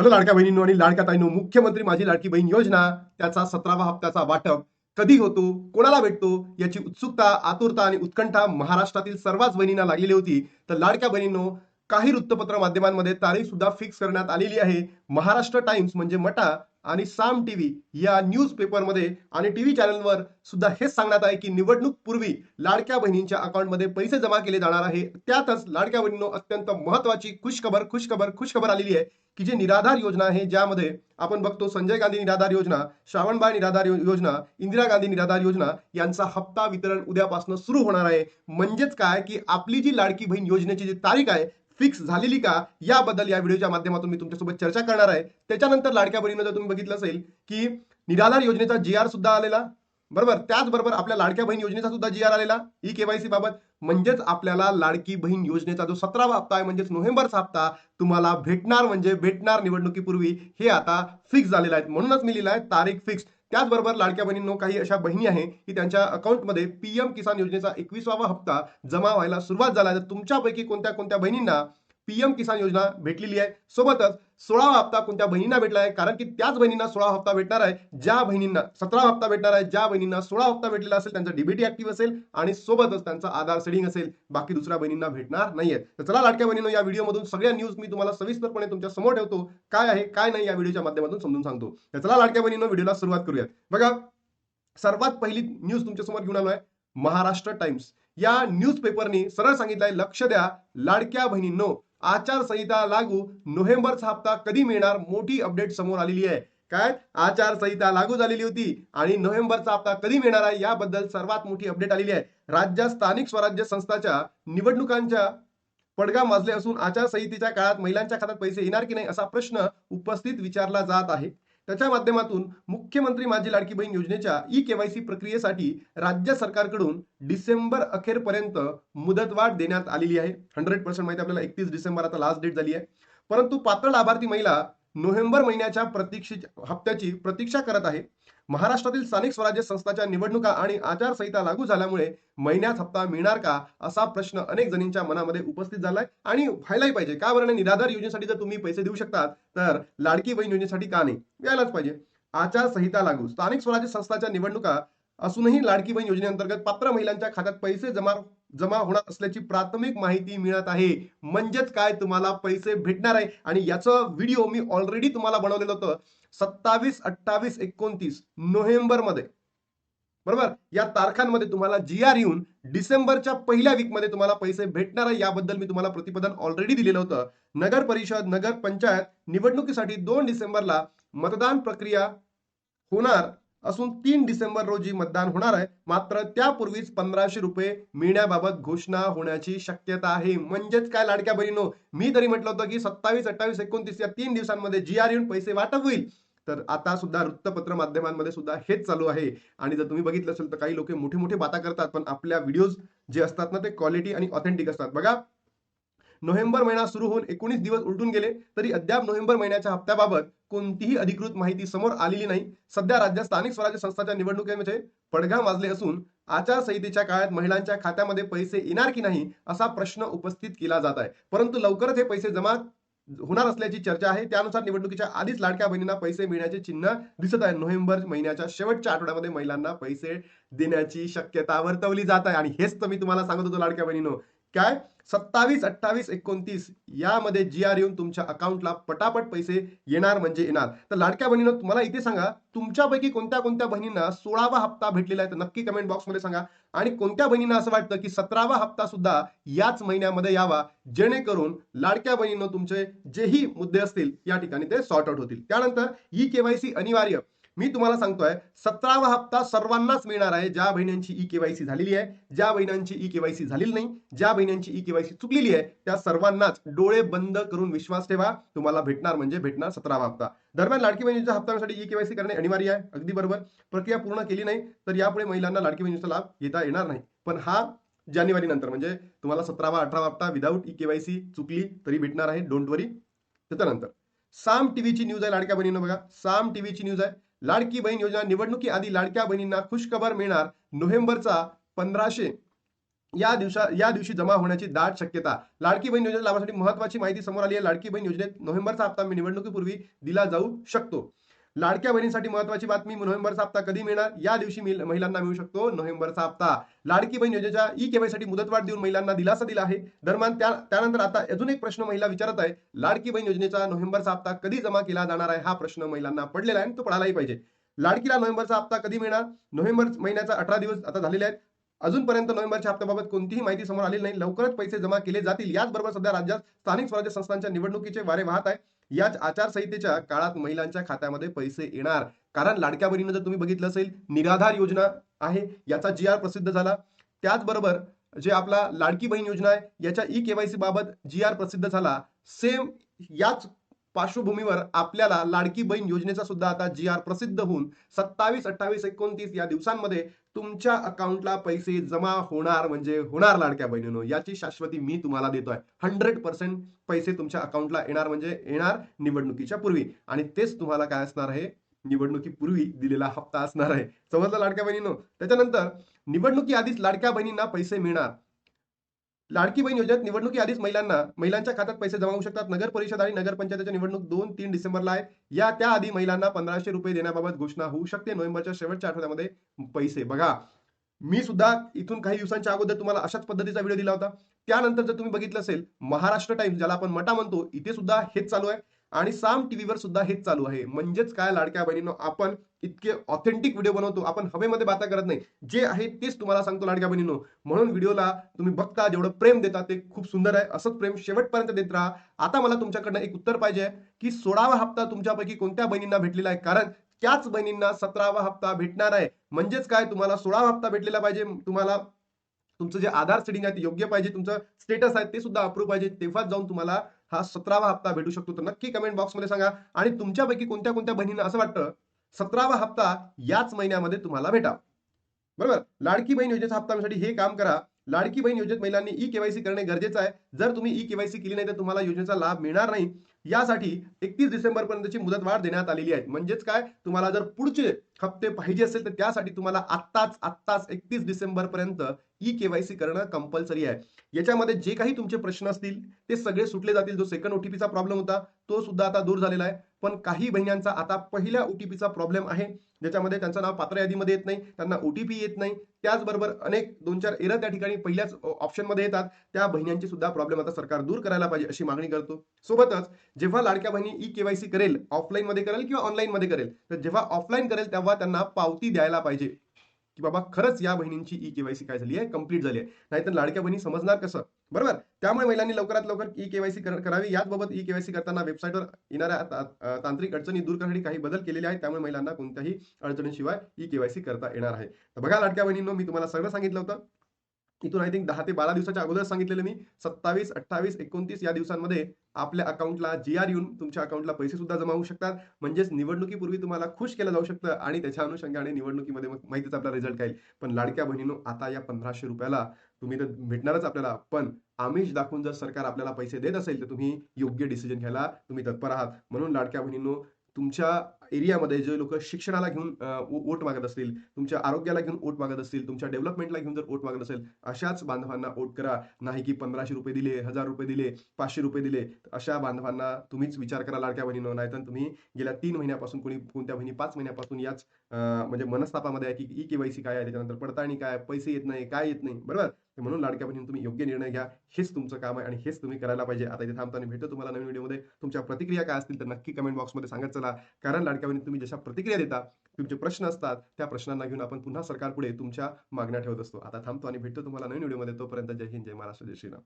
Hello लाडक्या बहिणींनो आणि लाडक्या ताईनो मुख्यमंत्री माझी लाडकी बहीण योजना त्याचा सतरावा हप्त्याचा वाटप कधी होतो कोणाला भेटतो याची उत्सुकता आतुरता आणि उत्कंठा महाराष्ट्रातील सर्वच बहिणींना लागलेली होती. तर लाडक्या बहिणींनो काही वृत्तपत्र माध्यमांमध्ये तारीख सुद्धा फिक्स करण्यात आलेली आहे. महाराष्ट्र टाइम्स म्हणजे मटा आणि साम टीव्ही या न्यूज पेपरमध्ये आणि टीव्ही चॅनलवर सुद्धा हेच सांगण्यात आहे की निवडणूक पूर्वी लाडक्या बहिणींच्या अकाउंटमध्ये पैसे जमा केले जाणार आहे. त्यातच लाडक्या बहिणींनो अत्यंत महत्वाची खुशखबर खुशखबर खुशखबर आलेली आहे. की जी निराधार योजना आहे ज्यामध्ये आपण बघतो संजय गांधी निराधार योजना श्रावणबाळ निराधार योजना इंदिरा गांधी निराधार योजना यांचा हप्ता वितरण उद्यापासून सुरू होणार आहे. म्हणजेच काय? की आपली जी लाडकी बहीण योजनेची जी तारीख आहे फिक्स झालेली का? याबद्दल या व्हिडिओच्या माध्यमातून मी तुमच्यासोबत चर्चा करणार आहे. त्याच्यानंतर लाडक्या बहिणीनं जर तुम्ही बघितलं असेल की निराधार योजनेचा जी आर सुद्धा आलेला बरोबर? त्याचबरोबर आपल्या लाडक्या बहीण योजनेचा सुद्धा जी आर आलेला ई केवायसी बाबत. म्हणजेच आपल्याला लाडकी बहीण योजनेचा जो सतरावा हप्ता आहे म्हणजेच नोव्हेंबरचा हप्ता तुम्हाला भेटणार म्हणजे भेटणार निवडणुकीपूर्वी हे आता फिक्स झालेलं आहे. म्हणूनच मी लिहिलं आहे तारीख फिक्स त्याचबरोबर लाडक्या बहिणींनो काही अशा बहिणी आहे की त्यांच्या अकाउंटमध्ये पीएम किसान योजनेचा एकविसावा हप्ता जमा व्हायला सुरुवात झाला आहे. तर तुमच्यापैकी कोणत्या कोणत्या बहिणींना पीएम किसान योजना भेटलेली आहे. सोबतच सोळावा हप्ता कोणत्या बहिणींना भेटला आहे? कारण की त्याच बहिणींना सोळा हप्ता भेटणार आहे. ज्या बहिणींना सतरा हप्ता भेटणार आहे ज्या बहिणींना सोळा हप्ता भेटलेला असेल त्यांचा डीबीटी ऍक्टिव्ह असेल आणि सोबतच त्यांचा आधार सेडिंग असेल बाकी दुसऱ्या बहिणींना भेटणार नाहीये. तर चला लाडक्या बहिणीनं या व्हिडिओमधून सगळ्या न्यूज मी तुम्हाला सविस्तरपणे तुमच्यासमोर ठेवतो. काय आहे काय नाही या व्हिडिओच्या माध्यमातून समजून सांगतो. तर चला लाडक्या बहिणीनं व्हिडिओला सुरुवात करूयात. बघा सर्वात पहिली न्यूज तुमच्यासमोर घेऊन आहे महाराष्ट्र टाइम्स या न्यूज पेपरनी सरळ सांगितलंय लक्ष द्या लाडक्या बहिणींनो आचारसंहिता लागू नोव्हेंबरचा हप्ता कधी मिळणार मोठी अपडेट समोर आलेली आहे. काय? आचारसंहिता लागू झालेली होती आणि नोव्हेंबरचा हप्ता कधी मिळणार आहे याबद्दल सर्वात मोठी अपडेट आलेली आहे. राज्यात स्थानिक स्वराज्य संस्थाच्या निवडणुकांच्या पडगा माजले असून आचारसंहितेच्या काळात महिलांच्या खात्यात पैसे येणार की नाही असा प्रश्न उपस्थित विचारला जात आहे. त्याच्या माध्यमातून मुख्यमंत्री माझी लाडकी बहीण योजनेच्या ई केवायसी प्रक्रियेसाठी राज्य सरकारकडून डिसेंबर अखेरपर्यंत मुदतवाढ देण्यात आलेली आहे. हंड्रेड पर्सेंट माहिती आपल्याला. एकतीस डिसेंबर आता लास्ट डेट झाली आहे. परंतु पात्र लाभार्थी महिला नोव्हेंबर महिन्याच्या प्रतीक्षे हप्त्याची प्रतीक्षा करत आहे. महाराष्ट्रातील स्थानिक स्वराज्य संस्थाच्या निवडणुका आणि आचारसंहिता लागू झाल्यामुळे महिन्यात हप्ता मिळणार का असा प्रश्न अनेक जणींच्या मनामध्ये उपस्थित झालाय आणि व्हायलाही पाहिजे. का बरं निराधार योजनेसाठी जर तुम्ही पैसे देऊ शकता तर लाडकी बहीण योजनेसाठी का नाही? यायलाच पाहिजे. आचारसंहिता लागू. स्थानिक स्वराज्य संस्थाच्या निवडणुका असूनही लाडकी बहीण योजनेअंतर्गत पात्र महिलांच्या खात्यात पैसे जमा जमा होणार असल्याची प्राथमिक माहिती मिळत आहे. म्हणजेच काय तुम्हाला पैसे भेटणार आहे? आणि याचं व्हिडिओ मी ऑलरेडी तुम्हाला बनवलेलं होतं. सत्तावीस अठ्ठावीस एकोणतीस नोव्हेंबरमध्ये बरोबर? या तारखांमध्ये तुम्हाला जी आर येऊन डिसेंबरच्या पहिल्या वीकमध्ये तुम्हाला पैसे भेटणार आहे. याबद्दल मी तुम्हाला प्रतिपादन ऑलरेडी दिलेलं होतं. नगर परिषद नगर पंचायत निवडणुकीसाठी दोन डिसेंबरला मतदान प्रक्रिया होणार. असून तीन डिसेंबर रोजी मतदान होणार आहे. मात्र त्यापूर्वीच पंधराशे रुपये मिळण्याबाबत घोषणा होण्याची शक्यता आहे. म्हणजेच काय लाडक्या बहिणीनो? मी तरी म्हटलं होतं की सत्तावीस अठ्ठावीस एकोणतीस या तीन दिवसांमध्ये जी आर येऊन पैसे वाटप होईल. तर आता सुद्धा वृत्तपत्र माध्यमांमध्ये सुद्धा हेच चालू आहे. आणि जर तुम्ही बघितलं असेल तर काही लोक मोठे मोठे बाता करतात पण आपल्या व्हिडिओज जे असतात ना ते क्वालिटी आणि ऑथेंटिक असतात. बघा नोव्हेंबर महिना सुरू होऊन एकोणीस दिवस उलटून गेले तरी अद्याप नोव्हेंबर महिन्याच्या हप्त्याबाबत कोणतीही अधिकृत माहिती समोर आलेली नाही. सध्या राज्यात स्थानिक स्वराज्य संस्थाच्या निवडणुकीमध्ये पडघा वाजले असून आचारसंहितेच्या काळात महिलांच्या खात्यामध्ये पैसे येणार की नाही असा प्रश्न उपस्थित केला जात आहे. परंतु लवकरच हे पैसे जमा होणार असल्याची चर्चा आहे. त्यानुसार निवडणुकीच्या आधीच लाडक्या बहिणींना पैसे मिळण्याचे चिन्ह दिसत आहे. नोव्हेंबर महिन्याच्या शेवटच्या आठवड्यामध्ये महिलांना पैसे देण्याची शक्यता वर्तवली जात आहे. आणि हेच तर मी तुम्हाला सांगत होतो लाडक्या बहिणीनो. काय? सत्तावीस अठ्ठावीस एकोणतीस यामध्ये जी आर येऊन तुमच्या अकाउंटला पटापट पैसे येणार म्हणजे येणार. तर लाडक्या बहिणीनं तुम्हाला इथे सांगा तुमच्यापैकी कोणत्या कोणत्या बहिणींना सोळावा हप्ता भेटलेला आहे तर नक्की कमेंट बॉक्समध्ये सांगा. आणि कोणत्या बहिणींना असं वाटतं की सतरावा हप्ता सुद्धा याच महिन्यामध्ये यावा जेणेकरून लाडक्या बहिणीनं तुमचे जेही मुद्दे असतील या ठिकाणी ते सॉर्ट आउट होतील. त्यानंतर ई केवायसी अनिवार्य. मी तुम्हाला सांगतोय सतरावा हप्ता सर्वांनाच मिळणार आहे. ज्या बहिण्यांची ई केवायसी झालेली आहे ज्या बहिणांची ई केवायसी झालेली नाही ज्या बहिण्यांची ई केवायसी चुकलेली आहे त्या सर्वांनाच डोळे बंद करून विश्वास ठेवा. तुम्हाला भेटणार म्हणजे भेटणार सतरावा हप्ता. दरम्यान लाडकी बहिणीच्या हप्त्यासाठी ई केवायसी करणे अनिवार्य आहे. अगदी बरोबर. प्रक्रिया पूर्ण केली नाही तर यापुढे महिलांना लाडकी बहिणीचा लाभ घेता येणार नाही. पण हा जानेवारी नंतर म्हणजे तुम्हाला सतरावा अठरावा हप्ता विदाऊट ई केवायसी चुकली तरी भेटणार आहे. डोंट वरी त्याच्यानंतर साम टीव्हीची न्यूज आहे लाडक्या बहिणीनं बघा. साम टीव्हीची न्यूज आहे. लाडकी बहीण योजना निवडणुकी आधी लाडक्या बहिणींना खुशखबर मिळणार नोव्हेंबरचा पंधराशे. या दिवसा या दिवशी जमा होण्याची दाट शक्यता. लाडकी बहीण योजना लाभासाठी महत्वाची माहिती समोर आली आहे. लाडकी बहीण योजनेत नोव्हेंबरचा हप्ता निवडणुकीपूर्वी दिला जाऊ शकतो. लाडक्या बहिणीसाठी महत्वाची बातमी नोव्हेंबरचा हप्ता कधी मिळणार? या दिवशी मिल- महिलांना मिळू शकतो नोव्हेंबरचा हप्ता. लाडकी बहीण योजनेच्या ई केवायसाठी मुदतवाढ देऊन महिलांना दिलासा दिला आहे. दरम्यान त्या त्यानंतर आता अजून एक प्रश्न महिला विचारत आहे. लाडकी बहीण योजनेचा नोव्हेंबरचा हप्ता कधी जमा केला जाणार आहे? हा प्रश्न महिलांना पडलेला आहे आणि तो पडायलाही पाहिजे. लाडकीला नोव्हेंबरचा हप्ता कधी मिळणार? नोव्हेंबर महिन्याचा अठरा दिवस आता झालेले आहेत. अजूनपर्यंत नोव्हेंबरच्या हप्त्याबाबत कोणतीही माहिती समोर आलेली नाही. लवकरच पैसे जमा केले जातील. याचबरोबर सध्या राज्यात स्थानिक स्वराज्य संस्थांच्या निवडणुकीचे वारे वाहत आहे. याच आचारसंहितेच्या काळात महिलांच्या खात्यामध्ये पैसे येणार. कारण लाडक्या बहिणीनं जर तुम्ही बघितलं असेल निराधार योजना आहे. याचा जी आर प्रसिद्ध झाला. त्याचबरोबर जे आपला लाडकी बहीण योजना आहे याच्या ई केवायसी बाबत जी आर प्रसिद्ध झाला. सेम याच पार्श्वभूमीवर आपल्याला लाडकी बहीण योजनेचा सुद्धा आता जी आर प्रसिद्ध होऊन सत्तावीस अठ्ठावीस एकोणतीस या दिवसांमध्ये तुमच्या अकाउंटला पैसे जमा होणार म्हणजे होणार लाडक्या बहिणीनो याची शाश्वती मी तुम्हाला देतोय. हंड्रेड पर्सेंट पैसे तुमच्या अकाउंटला येणार म्हणजे येणार निवडणुकीच्या पूर्वी. आणि तेच तुम्हाला काय असणार आहे? निवडणुकीपूर्वी दिलेला हप्ता असणार आहे. समजलं लाडक्या बहिणीनो? त्याच्यानंतर निवडणुकी आधीच लाडक्या बहिणींना पैसे मिळणार. लाडकी बहीण योजनेत निवडणुकी आधीच महिलांना महिलांच्या खात्यात पैसे जमा होऊ शकतात. नगर परिषद आणि नगरपंचायतीच्या निवडणूक दोन तीन डिसेंबरला आहे. या त्याआधी महिलांना पंधराशे रुपये देण्याबाबत घोषणा होऊ शकते. नोव्हेंबरच्या शेवटच्या आठवड्यामध्ये पैसे. बघा मी सुद्धा इथून काही दिवसांच्या अगोदर तुम्हाला अशाच पद्धतीचा व्हिडिओ दिला होता. त्यानंतर जर तुम्ही बघितलं असेल महाराष्ट्र टाइम्स ज्याला आपण मटा म्हणतो इथे सुद्धा हेच चालू आहे. आणि साम टीव्हीवर सुद्धा हेच चालू आहे. म्हणजेच काय लाडक्या बहिणींनो आपण इतके ऑथेंटिक व्हिडिओ बनवतो. आपण हवेमध्ये बाता करत नाही. जे आहे तेच तुम्हाला सांगतो लाडक्या बहिणीनो. म्हणून व्हिडिओला तुम्ही बघता जेवढं प्रेम देता ते खूप सुंदर आहे. असंच प्रेम शेवटपर्यंत देत राहा. आता मला तुमच्याकडनं एक उत्तर पाहिजे की सोळावा हप्ता तुमच्यापैकी कोणत्या बहिणींना भेटलेला आहे? कारण त्याच बहिणींना सतरावा हप्ता भेटणार आहे. म्हणजेच काय? तुम्हाला सोळावा हप्ता भेटलेला पाहिजे. तुम्हाला तुमचं जे आधार सेटिंग आहे ते योग्य पाहिजे. तुमचं स्टेटस आहे ते सुद्धा अप्रूव्ह पाहिजे. तेव्हाच जाऊन तुम्हाला हा सतरावा हप्ता भेटू शकतो. तर नक्की कमेंट बॉक्समध्ये सांगा. आणि तुमच्यापैकी कोणत्या कोणत्या बहिणींना असं वाटतं सतरावा हप्ता याच महिन्यामध्ये तुम्हाला भेटा. बरोबर? लाडकी बहीण योजनेचा हप्ता हे काम करा. लाडकी बहीण योजनेत महिलांनी ई केवायसी करणे गरजेचं आहे. जर तुम्ही ई केवायसी केली नाही तर तुम्हाला योजनेचा लाभ मिळणार नाही. यासाठी एकतीस डिसेंबर पर्यंतची मुदतवाढ देण्यात आलेली आहे. म्हणजेच काय? तुम्हाला जर पुढचे हप्ते पाहिजे असेल तर त्यासाठी तुम्हाला आत्ताच आत्ताच एकतीस डिसेंबर पर्यंत ई केवायसी करणं कंपल्सरी आहे. याच्यामध्ये जे काही तुमचे प्रश्न असतील ते सगळे सुटले जातील. जो सेकंड ओटीपीचा प्रॉब्लेम होता तो सुद्धा आता दूर झालेला आहे. पण काही बहिण्यांचा आता पहिल्या ओटीपीचा प्रॉब्लेम आहे. ज्याच्यामध्ये त्यांचं नाव पात्र यादीमध्ये येत नाही त्यांना ओटीपी येत नाही. त्याचबरोबर अनेक दोन चार एरर त्या ठिकाणी पहिल्याच ऑप्शनमध्ये येतात. त्या बहिण्यांची सुद्धा प्रॉब्लेम आता सरकार दूर करायला पाहिजे अशी मागणी करतो. सोबतच जेव्हा लाडक्या बहिणी ई केवायसी करेल ऑफलाईनमध्ये करेल किंवा ऑनलाईनमध्ये करेल तर जेव्हा ऑफलाईन करेल तेव्हा त्यांना पावती द्यायला पाहिजे. की बाबा खरंच या बहिणींची ई केवायसी काय झाली आहे? कंप्लीट झाली आहे. नाहीतर लाडक्या बहिणी समजणार कसं? बरोबर? त्यामुळे महिलांनी लवकरात लवकर ई केवायसी करावी. याचबाबत ई केवायसी करताना वेबसाईटवर येणाऱ्या तांत्रिक अडचणी दूर करण्यासाठी काही बदल केलेले आहेत. त्यामुळे महिलांना कोणत्याही अडचणीशिवाय ई केवायसी करता येणार आहे. तर बघा लाडक्या बहिणींनो मी तुम्हाला सगळं सांगितलं होतं. इथून आय थिंक दहा ते बारा दिवसाच्या अगोदर सांगितलेलं मी. सत्तावीस अठ्ठावीस एकोणतीस या दिवसांमध्ये आपल्या अकाउंटला जी आर येऊन तुमच्या अकाउंटला पैसे सुद्धा जमा होऊ शकतात. म्हणजेच निवडणुकीपूर्वी तुम्हाला खुश केलं जाऊ शकतं आणि त्याच्या अनुषंगाने निवडणुकीमध्ये मग माहितीच आपला रिझल्ट काय? पण लाडक्या बहिणीनो आता या पंधराशे रुपयाला तुम्ही तर भेटणारच आपल्याला. पण आमिष दाखवून जर सरकार आपल्याला पैसे देत असेल तर तुम्ही योग्य डिसिजन घ्यायला तुम्ही तत्पर आहात. म्हणून लाडक्या बहिणींनो तुमच्या एरियामध्ये जे लोक शिक्षणाला घेऊन वोट मागत असतील तुमच्या आरोग्याला घेऊन वोट मागत असतील तुमच्या डेव्हलपमेंटला घेऊन जर वोट मागत असेल अशाच बांधवांना वोट करा. नाही की पंधराशे रुपये दिले हजार रुपये दिले पाचशे रुपये दिले. अशा बांधवांना तुम्हीच विचार करा लाडक्या बहिणीनं. नाही तर तुम्ही गेल्या तीन महिन्यापासून कोणी कोणत्या बहिणी पाच महिन्यापासून याच म्हणजे मनस्तापामध्ये आहे की ई केवायसी काय आहे त्याच्यानंतर पडताळणी काय पैसे येत नाही काय येत नाही. बरोबर? तर म्हणून लाडक्या बहिणी तुम्ही योग्य निर्णय घ्या. हेच तुमचं काम आहे आणि हेच तुम्ही करायला पाहिजे. आता इथे थांबताना भेटतो तुम्हाला नवीन व्हिडिओमध्ये. तुमच्या प्रतिक्रिया काय असतील तर नक्की कमेंट बॉक्समध्ये सांगत चला. कारण लाडक्या बहिणी तुम्ही जशा प्रतिक्रिया देता तुमचे प्रश्न असतात त्या प्रश्नांना घेऊन आपण पुन्हा सरकारपुढे तुमच्या मागण्या ठेवत असतो. आता थांबतो आणि भेटतो तुम्हाला नवीन व्हिडिओमध्ये. तोपर्यंत जय हिंद जय महाराष्ट्र जय श्रीराम.